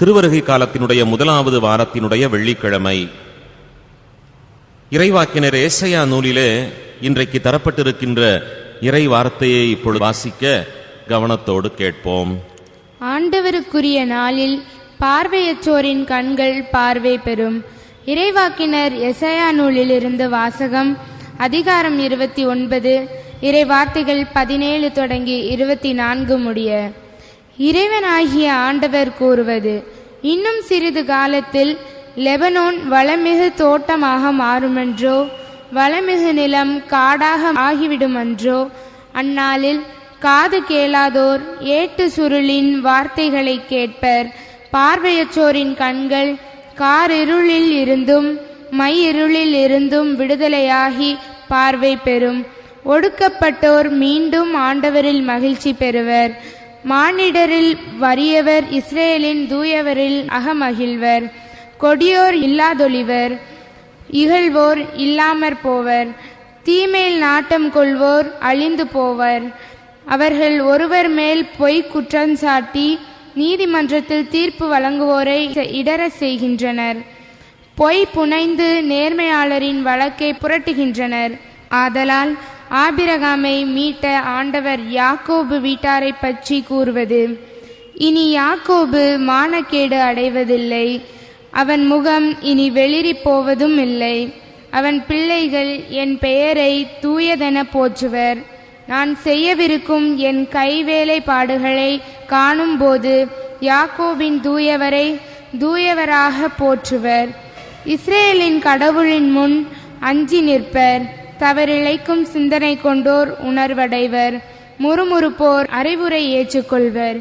திருவருகை காலத்தினுடைய முதலாவது வாரத்தினுடைய வெள்ளிக்கிழமை. இறைவாக்கினர் ஏசையா நூலிலே இன்றைக்கு தரப்பட்டிருக்கின்ற இறை வார்த்தையை இப்பொழுது வாசிக்க கவனத்தோடு கேட்போம். ஆண்டவருக்குரிய நாளில் பார்வையற்றோரின் கண்கள் பார்வை பெறும். இறைவாக்கினர் எசையா நூலிலிருந்து வாசகம் அதிகாரம் இருபத்தி ஒன்பது இறை வார்த்தைகள் பதினேழு தொடங்கி இருபத்தி நான்கு முடிய. இறைவனாகிய ஆண்டவர் கூறுவது இன்னும் சிறிது காலத்தில் லெபனோன் வளமிகு தோட்டமாக மாறுமென்றோ வளமிகு நிலம் காடாக ஆகிவிடுமன்றோ அந்நாளில் காது கேளாதோர் ஏட்டு சுருளின் வார்த்தைகளை கேட்பர் பார்வையற்றோரின் கண்கள் காரிருளில் இருந்தும் மை இருளில் இருந்தும் விடுதலையாகி பார்வை பெறும். ஒடுக்கப்பட்டோர் மீண்டும் ஆண்டவரில் மகிழ்ச்சி பெறுவர். மானிடரில் வறியவர் இஸ்ரேலின் தூயவரில் அகமகிழ்வர். கொடியோர் இல்லாதொழிவர் இகழ்வோர் இல்லாமற் போவர். தீமேல் நாட்டம் கொள்வோர் அழிந்து போவர். அவர்கள் ஒருவர் மேல் பொய் குற்றம் சாட்டி நீதிமன்றத்தில் தீர்ப்பு வழங்குவோரை இடர செய்கின்றனர். பொய் புனைந்து நேர்மையாளரின் வழக்கை புரட்டுகின்றனர். ஆதலால் ஆபிரகாமை மீட்ட ஆண்டவர் யாக்கோபு வீட்டாரை பற்றி கூறுவது இனி யாக்கோபு மானக்கேடு அடைவதில்லை. அவன் முகம் இனி வெளிரி போவதும் இல்லை. அவன் பிள்ளைகள் என் பெயரை தூயதென போற்றுவர். நான் செய்யவிருக்கும் என் கைவேலைப்பாடுகளை காணும்போது யாக்கோபின் தூயவரை தூயவராக போற்றுவர். இஸ்ரேலின் கடவுளின் முன் அஞ்சி நிற்பர். தவறிழைக்கும் சிந்தனை கொண்டோர் உணர்வடைவர். முறுமுறுப்போர் அறிவுரை ஏற்றுக்கொள்வர்.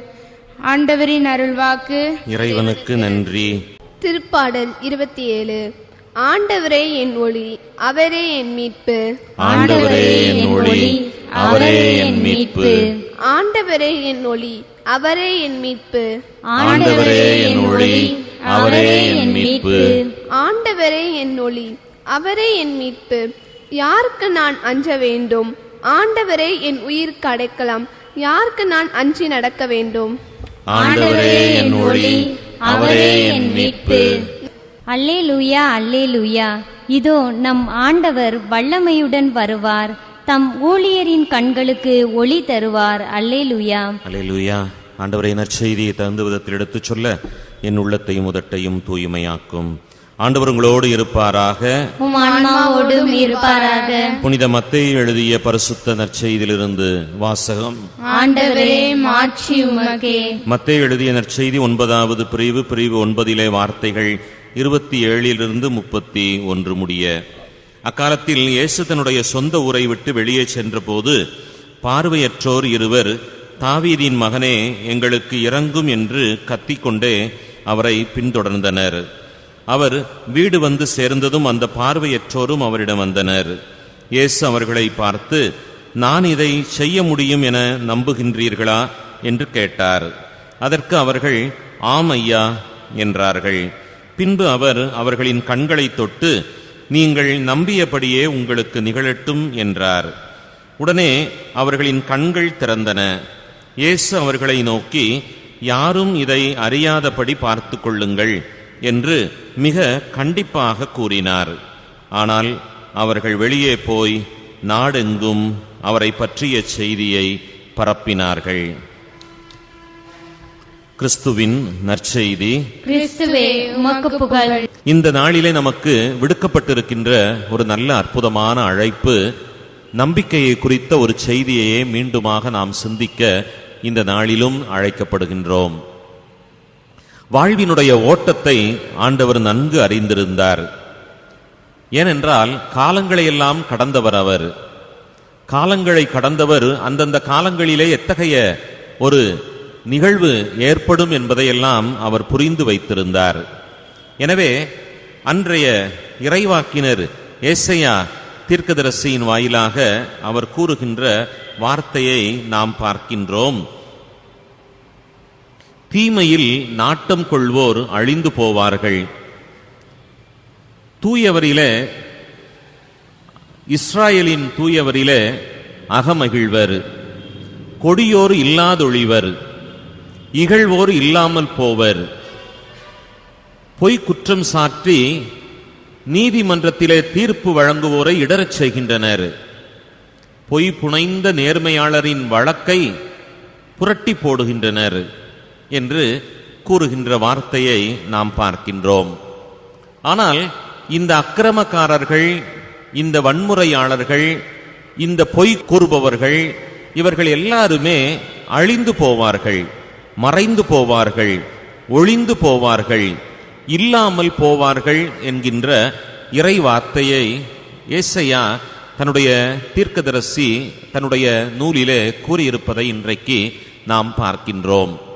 ஆண்டவரின் அருள்வாக்கு. இறைவனுக்கு நன்றி. திருப்பாடல் இருபத்தி ஏழு ஆண்டவரே என் ஒளி அவரே என் மீட்பு. ஆண்டவரே என் ஒளி அவரே என் மீட்பு. ஆண்டவரே என் ஒளி அவரே என் மீட்பு. ஆண்டவரே என் ஒளி அவரே என் மீட்பு. ஆண்டவரே என் ஒளி அவரே என் மீட்பு. யாருக்கு நான் அஞ்ச வேண்டும்? ஆண்டவரே என் உயிருக்கு அடைக்கலாம் யாருக்கு நான் அஞ்சி நடக்க வேண்டும்? ஆண்டவரே என் ஒளி அவரே என் மீட்பு. அல்லேலூயா அல்லேலூயா. இதோ நம் ஆண்டவர் வல்லமையுடன் வருவார். தம் ஊழியரின் கண்களுக்கு ஒளி தருவார். அல்லேலூயா. அல்லேலூயா. ஆண்டவரை நற்செய்தியை தகுந்த விதத்தில் எடுத்துச் சொல்ல என் உள்ளத்தையும் உதட்டையும் தூய்மையாக்கும். ஆண்டவர் உங்களோடு இருப்பாராக ஆன்மாவோடும் இருப்பாராக. புனித மத்தேயு எழுதிய பரிசுத்த நற்செய்தியிலிருந்து வாசகம். ஆண்டவரே மாட்சி உமக்கே. மத்தேயு எழுதிய நற்செய்தி ஒன்பதாவது பிரிவு பிரிவு ஒன்பதிலே வார்த்தைகள் இருபத்தி ஏழிலிருந்து முப்பத்தி ஒன்று முடிய. அக்காலத்தில் இயேசு தன்னுடைய சொந்த ஊரை விட்டு வெளியே சென்றபோது பார்வையற்றோர் இருவர் தாவீதின் மகனே எங்களுக்கு இறங்கும் என்று கத்திக்கொண்டே அவரை பின்தொடர்ந்தனர். அவர் வீடு வந்து சேர்ந்ததும் அந்த பார்வையற்றோரும் அவரிடம் வந்தனர். இயேசு அவர்களை பார்த்து நான் இதை செய்ய முடியும் என நம்புகின்றீர்களா? என்று கேட்டார். அதற்கு அவர்கள் ஆம் ஐயா என்றார்கள். பின்பு அவர் அவர்களின் கண்களைத் தொட்டு நீங்கள் நம்பியபடியே உங்களுக்கு நிகழட்டும் என்றார். உடனே அவர்களின் கண்கள் திறந்தன. இயேசு அவர்களை நோக்கி யாரும் இதை அறியாதபடி பார்த்து கொள்ளுங்கள் என்று மிக கண்டிப்பாக கூறினார். ஆனால் அவர்கள் வெளியே போய் நாடெங்கும் அவரை பற்றிய செய்தியை பரப்பினார்கள். கிறிஸ்துவின் நற்செய்தி. இந்த நாளிலே நமக்கு விடுக்கப்பட்டிருக்கின்ற ஒரு நல்ல அற்புதமான அழைப்பு நம்பிக்கையை குறித்த ஒரு செய்தியையே மீண்டுமாக நாம் சிந்திக்க இந்த நாளிலும் அழைக்கப்படுகின்றோம். வாழ்வினுடைய ஓட்டத்தை ஆண்டவர் நன்கு அறிந்திருந்தார். ஏனென்றால் காலங்களையெல்லாம் கடந்தவர் அவர். காலங்களை கடந்தவர் அந்தந்த காலங்களிலே எத்தகைய ஒரு நிகழ்வு ஏற்படும் என்பதையெல்லாம் அவர் புரிந்து வைத்திருந்தார். எனவே அன்றைய இறைவாக்கினர் ஏசையா தீர்க்கதரசியின் வாயிலாக அவர் கூறுகின்ற வார்த்தையை நாம் பார்க்கின்றோம். தீமையில் நாட்டம் கொள்வோர் அழிந்து போவார்கள். தூயவரில இஸ்ராயலின் தூயவரில அகமகிழ்வர். கொடியோர் இல்லாதொழிவர். இகழ்வோர் இல்லாமல் போவர். பொய் குற்றம் சாற்றி நீதிமன்றத்திலே தீர்ப்பு வழங்குவோரை இடறச் செய்கின்றனர். பொய் புனைந்த நேர்மையாளரின் வழக்கை புரட்டி போடுகின்றனர். என்று கூறுகின்ற வார்த்தையை நாம் பார்க்கின்றோம். ஆனால் இந்த அக்கிரமக்காரர்கள் இந்த வன்முறையாளர்கள் இந்த பொய் கூறுபவர்கள் இவர்கள் எல்லாருமே அழிந்து போவார்கள் மறைந்து போவார்கள் ஒளிந்து போவார்கள் இல்லாமல் போவார்கள் என்கின்ற இறை வார்த்தையை ஏசையா தன்னுடைய தீர்க்கதரசி தன்னுடைய நூலிலே கூறியிருப்பதை இன்றைக்கு நாம் பார்க்கின்றோம்.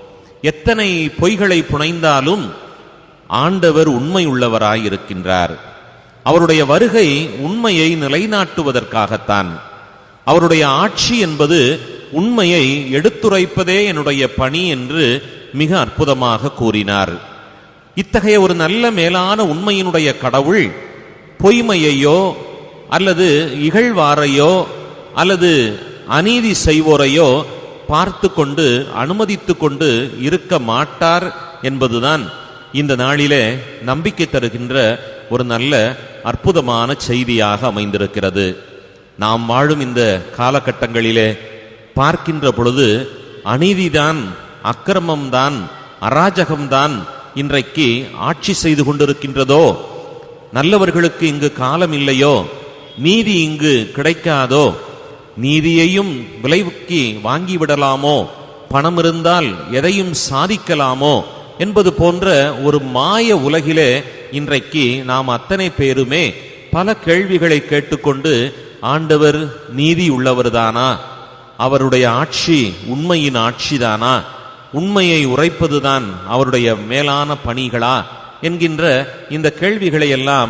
எத்தனை பொய்களை புனைந்தாலும் ஆண்டவர் உண்மை உள்ளவராயிருக்கின்றார் அவருடைய வருகை உண்மையை நிலைநாட்டுவதற்காகத்தான். அவருடைய ஆட்சி என்பது உண்மையை எடுத்துரைப்பதே என்னுடைய பணி என்று மிக அற்புதமாக கூறினார். இத்தகைய ஒரு நல்ல மேலான உண்மையினுடைய கடவுள் பொய்மையையோ அல்லது இகழ்வாரையோ அல்லது அநீதி செய்வோரையோ பார்த்து கொண்டு அனுமதித்து கொண்டு இருக்க மாட்டார் என்பதுதான் இந்த நாளிலே நம்பிக்கை தருகின்ற ஒரு நல்ல அற்புதமான செய்தியாக அமைந்திருக்கிறது. நாம் வாழும் இந்த காலகட்டங்களிலே பார்க்கின்ற பொழுது அநீதிதான் அக்கிரமம்தான் அராஜகம்தான் இன்றைக்கு ஆட்சி செய்து கொண்டிருக்கின்றதோ? நல்லவர்களுக்கு இங்கு காலம் இல்லையோ நீதி இங்கு கிடைக்காதோ? நீதியையும் விளைவுக்கு வாங்கிவிடலாமோ? பணம் இருந்தால் எதையும் சாதிக்கலாமோ? என்பது போன்ற ஒரு மாய உலகிலே இன்றைக்கு நாம் அத்தனை பேருமே பல கேள்விகளை கேட்டுக்கொண்டு ஆண்டவர் நீதி உள்ளவர்தானா? அவருடைய ஆட்சி உண்மையின் ஆட்சிதானா? உண்மையை உரைப்பதுதான் அவருடைய மேலான பணிகளா? என்கின்ற இந்த கேள்விகளை எல்லாம்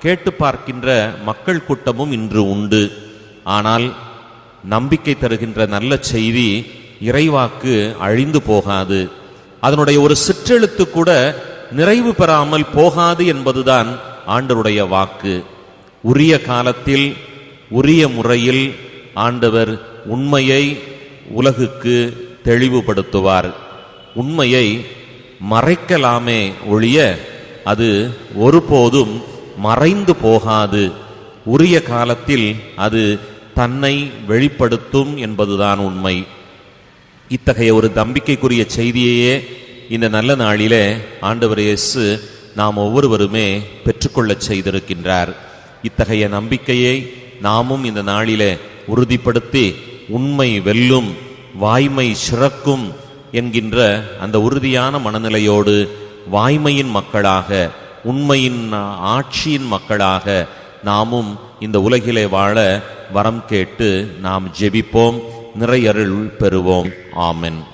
கேட்டு பார்க்கின்ற மக்கள் கூட்டமும் இன்று உண்டு. ஆனால் நம்பிக்கை தருகின்ற நல்ல செய்தி இறைவாக்கு அழிந்து போகாது. அதனுடைய ஒரு சிற்றெழுத்து கூட நிறைவு பெறாமல் போகாது என்பதுதான் ஆண்டவருடைய வாக்கு. உரிய காலத்தில் உரிய முறையில் ஆண்டவர் உண்மையை உலகுக்கு தெளிவுபடுத்துவார். உண்மையை மறைக்கலாமே ஒழிய அது ஒருபோதும் மறைந்து போகாது. உரிய காலத்தில் அது தன்னை வெளிப்படுத்தும் என்பதுதான் உண்மை. இத்தகைய ஒரு நம்பிக்கைக்குரிய செய்தியையே இந்த நல்ல நாளிலே ஆண்டவர் இயேசு நாம் ஒவ்வொருவருமே பெற்றுக்கொள்ளச் செய்திருக்கின்றார். இத்தகைய நம்பிக்கையை நாமும் இந்த நாளிலே உறுதிப்படுத்தி உண்மை வெல்லும் வாய்மை சிறக்கும் என்கின்ற அந்த உறுதியான மனநிலையோடு வாய்மையின் மக்களாக உண்மையின் ஆட்சியின் மக்களாக நாமும் இந்த உலகிலே வாழ வரம் கேட்டு நாம் ஜெபிப்போம் நிறையருள் பெறுவோம். ஆமென்.